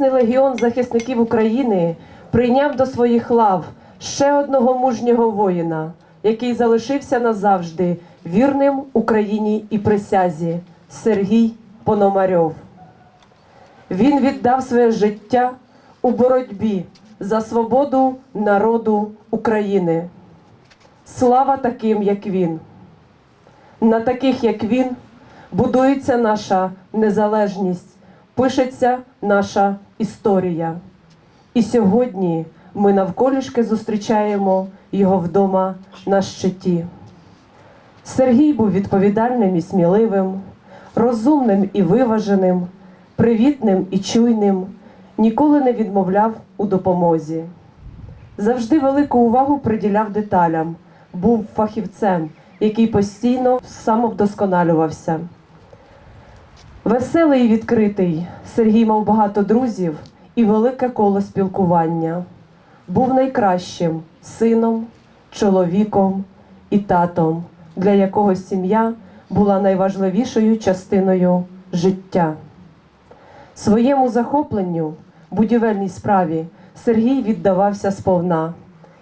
Небесний легіон захисників України прийняв до своїх лав ще одного мужнього воїна, який залишився назавжди вірним Україні і присязі Сергій Пономарьов. Він віддав своє життя у боротьбі за свободу народу України. Слава таким, як він. На таких, як він, будується наша незалежність, пишеться наша історія. І сьогодні ми навколішки зустрічаємо його вдома на щиті. Сергій був відповідальним і сміливим, розумним і виваженим, привітним і чуйним, ніколи не відмовляв у допомозі. Завжди велику увагу приділяв деталям, був фахівцем, який постійно самовдосконалювався. Веселий і відкритий, Сергій мав багато друзів і велике коло спілкування. Був найкращим сином, чоловіком і татом, для якого сім'я була найважливішою частиною життя. Своєму захопленню, будівельній справі, Сергій віддавався сповна.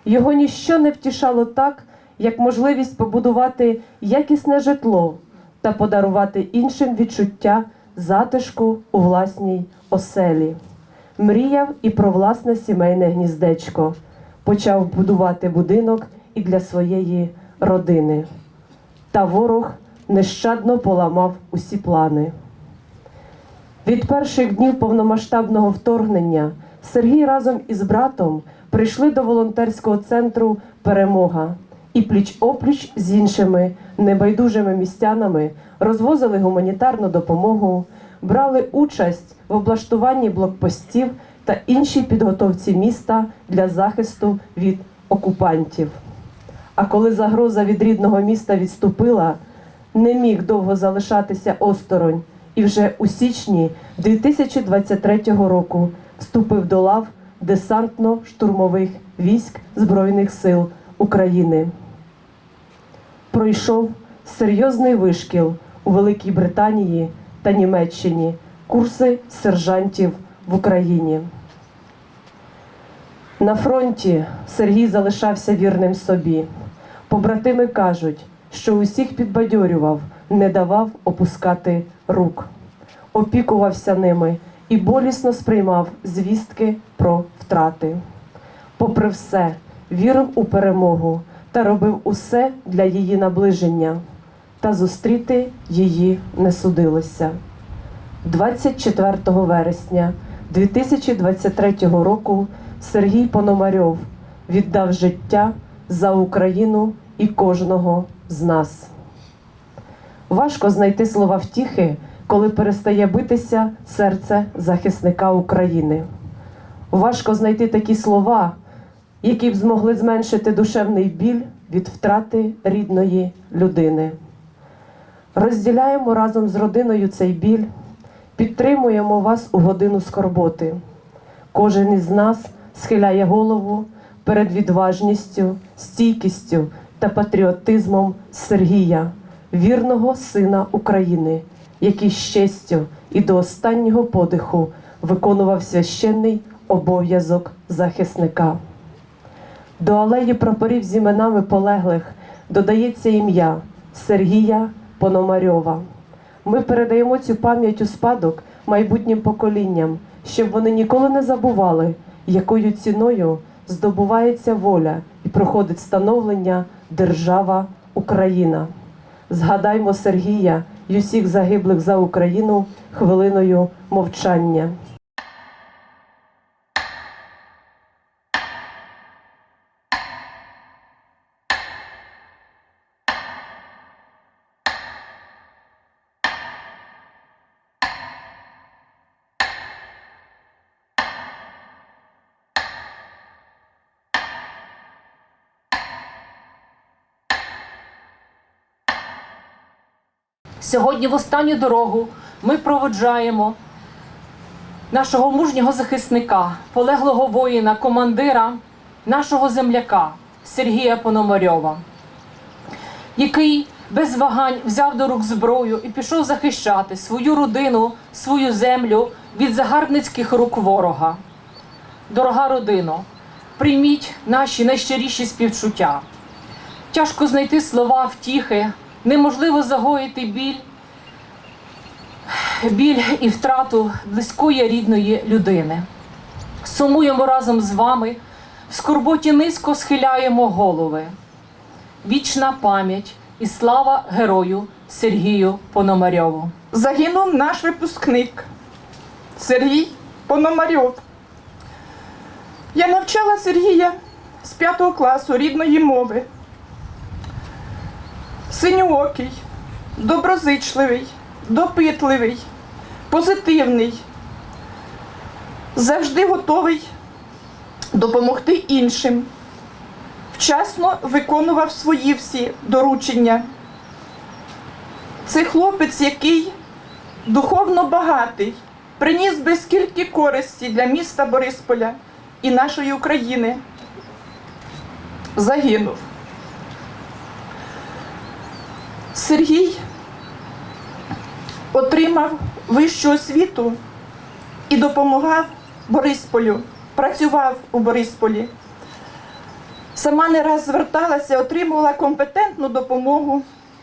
Його ніщо не втішало так, як можливість побудувати якісне житло та подарувати іншим відчуття затишку у власній оселі. Мріяв і про власне сімейне гніздечко, почав будувати будинок і для своєї родини. Та ворог нещадно поламав усі плани. Від перших днів повномасштабного вторгнення Сергій разом із братом прийшли до волонтерського центру Перемога і пліч опліч з іншими небайдужими містянами розвозили гуманітарну допомогу, брали участь в облаштуванні блокпостів та іншій підготовці міста для захисту від окупантів. А коли загроза від рідного міста відступила, не міг довго залишатися осторонь і вже у січні 2023 року вступив до лав десантно-штурмових військ Збройних сил України. Пройшов серйозний вишкіл у Великій Британії та Німеччині, курси сержантів в Україні. На фронті Сергій залишався вірним собі. Побратими кажуть, що усіх підбадьорював, не давав опускати рук, опікувався ними і болісно сприймав звістки про втрати. Попри все, вірив у перемогу та робив усе для її наближення, та зустріти її не судилося. 24 вересня 2023 року Сергій Пономарьов віддав життя за Україну і кожного з нас. Важко знайти слова втіхи, коли перестає битися серце захисника України. Важко знайти такі слова, які б змогли зменшити душевний біль від втрати рідної людини. Розділяємо разом з родиною цей біль, підтримуємо вас у годину скорботи. Кожен із нас схиляє голову перед відважністю, стійкістю та патріотизмом Сергія, вірного сина України, який з честю і до останнього подиху виконував священний обов'язок захисника. До алеї прапорів з іменами полеглих додається ім'я Сергія Пономарьова. Ми передаємо цю пам'ять у спадок майбутнім поколінням, щоб вони ніколи не забували, якою ціною здобувається воля і проходить становлення держава Україна. Згадаймо Сергія й усіх загиблих за Україну хвилиною мовчання. Сьогодні в останню дорогу ми проводжаємо нашого мужнього захисника, полеглого воїна, командира, нашого земляка Сергія Пономарьова, який без вагань взяв до рук зброю і пішов захищати свою родину, свою землю від загарбницьких рук ворога. Дорога родино, прийміть наші найщиріші співчуття. Тяжко знайти слова втіхи, неможливо загоїти біль, біль і втрату близької рідної людини. Сумуємо разом з вами, в скорботі низько схиляємо голови. Вічна пам'ять і слава герою Сергію Пономарьову. загинув наш випускник Сергій Пономарьов. Я навчала Сергія з 5 класу рідної мови. Синьоокий, доброзичливий, допитливий, позитивний, завжди готовий допомогти іншим. Вчасно виконував свої всі доручення. Це хлопець, який духовно багатий, приніс безкільки користі для міста Борисполя і нашої України. Загинув. Сергій отримав вищу освіту і допомагав Борисполю, працював у Борисполі. Сама не раз зверталася, отримувала компетентну допомогу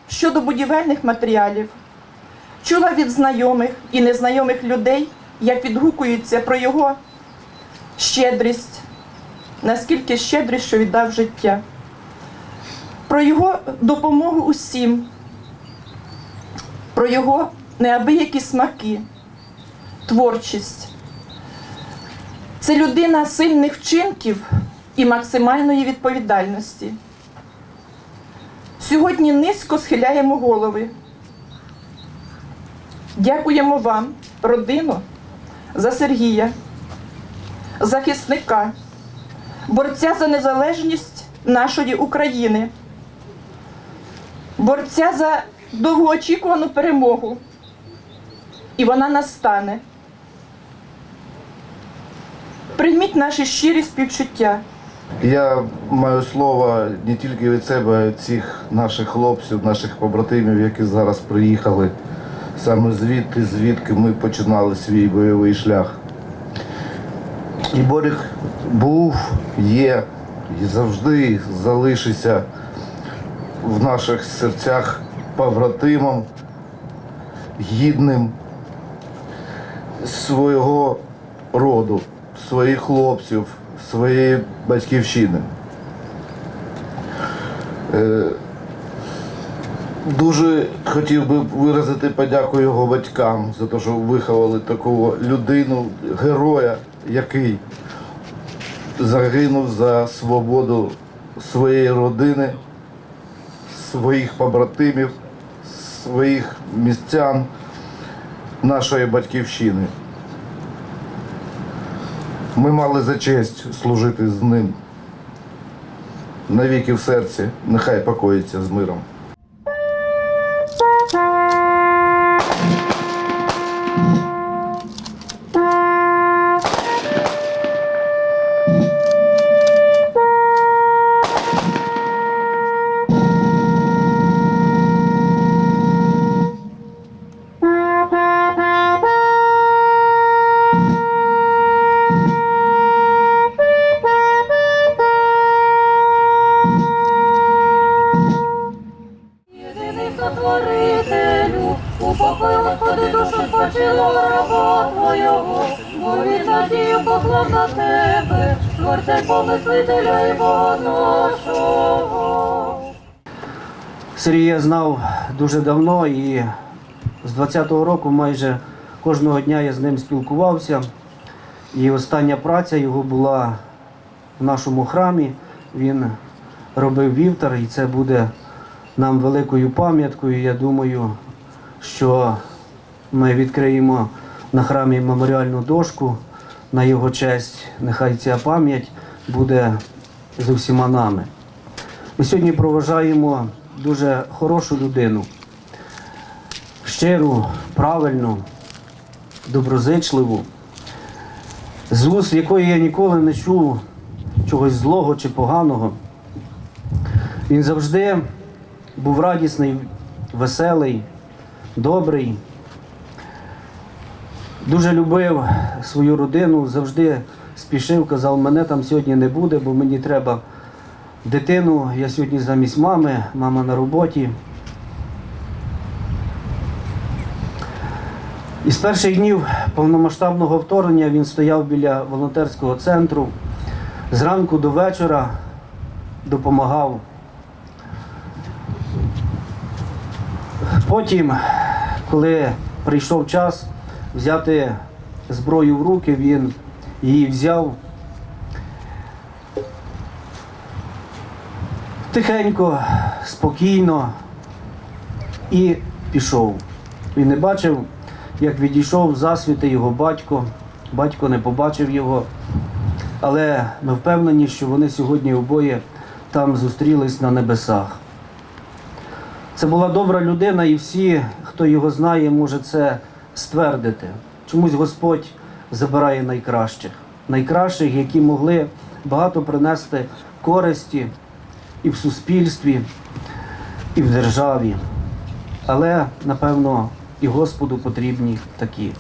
щодо будівельних матеріалів. Чула від знайомих і незнайомих людей, як відгукуються про його щедрість, наскільки щедрість, що віддав життя, про його допомогу усім, про його неабиякі смаки, творчість. Це людина сильних вчинків і максимальної відповідальності. Сьогодні низько схиляємо голови. Дякуємо вам, родину, за Сергія, захисника, борця за незалежність нашої України, борця за довгоочікувану перемогу. І вона настане. Прийміть наші щирі співчуття. Я маю слово не тільки від себе, а від цих наших хлопців, наших побратимів, які зараз приїхали саме звідти, звідки ми починали свій бойовий шлях. І Борік був, є і завжди залишиться в наших серцях побратимом, гідним свого роду, своїх хлопців, своєї батьківщини. Е, Дуже хотів би виразити подяку його батькам за те, що виховали таку людину, героя, який загинув за свободу своєї родини, своїх побратимів, своїх містян, нашої батьківщини. Ми мали за честь служити з ним. Навіки в серці, нехай покоїться з миром. Помислителя і Бога нашого. Сергія знав дуже давно і з 20-го року майже кожного дня я з ним спілкувався. І остання праця його була в нашому храмі. Він робив вівтар, і це буде нам великою пам'яткою. Я думаю, що ми відкриємо на храмі меморіальну дошку на його честь. Нехай ця пам'ять буде з усіма нами. Ми сьогодні проважаємо дуже хорошу людину, щиру, правильну, доброзичливу, з уст якої я ніколи не чув чогось злого чи поганого. Він завжди був радісний, веселий, добрий. Дуже любив свою родину, завжди спішив, казав, мене там сьогодні не буде, бо мені треба дитину. Я сьогодні замість мами, мама на роботі. Із перших днів повномасштабного вторгнення він стояв біля волонтерського центру. Зранку до вечора допомагав. Потім, коли прийшов час взяти зброю в руки, він її взяв. Тихенько, спокійно і пішов. Він не бачив, як відійшов засвіти його батько. Батько не побачив його. Але ми впевнені, що вони сьогодні обоє там зустрілись на небесах. Це була добра людина, і всі, хто його знає, може це ствердити. Чомусь Господь забирає найкращих, найкращих, які могли багато принести користі і в суспільстві, і в державі. Але, напевно, і Господу потрібні такі.